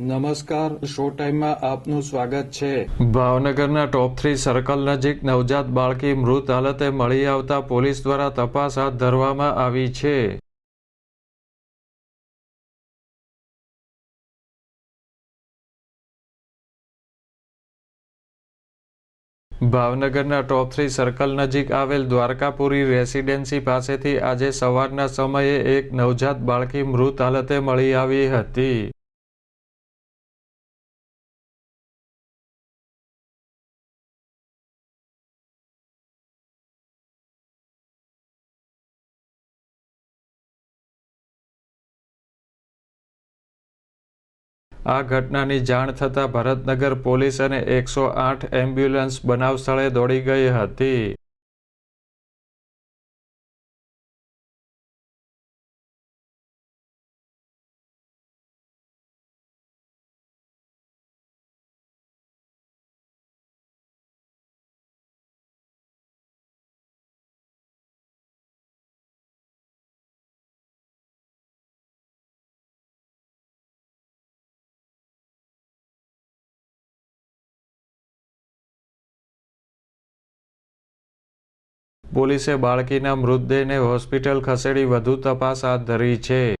નમસ્કાર, શો ટાઈમમાં આપનું સ્વાગત છે. ભાવનગરના ટોપ થ્રી સર્કલ નજીક નવજાત બાળકી મૃત હાલતે મળી આવતા પોલીસ દ્વારા તપાસ હાથ ધરવામાં આવી છે. ભાવનગરના ટોપ થ્રી સર્કલ નજીક આવેલ દ્વારકાપુરી રેસિડેન્સી પાસેથી આજે સવારના સમયે એક નવજાત બાળકી મૃત હાલતે મળી આવી હતી. આ ઘટનાની જાણ થતાં ભરતનગર પોલીસ અને એકસો આઠ એમ્બ્યુલન્સ બનાવ સ્થળે દોડી ગઈ હતી. પોલીસે બાળકીના મૃતદેહને હોસ્પિટલ ખસેડી વધુ તપાસ હાથ ધરી છે.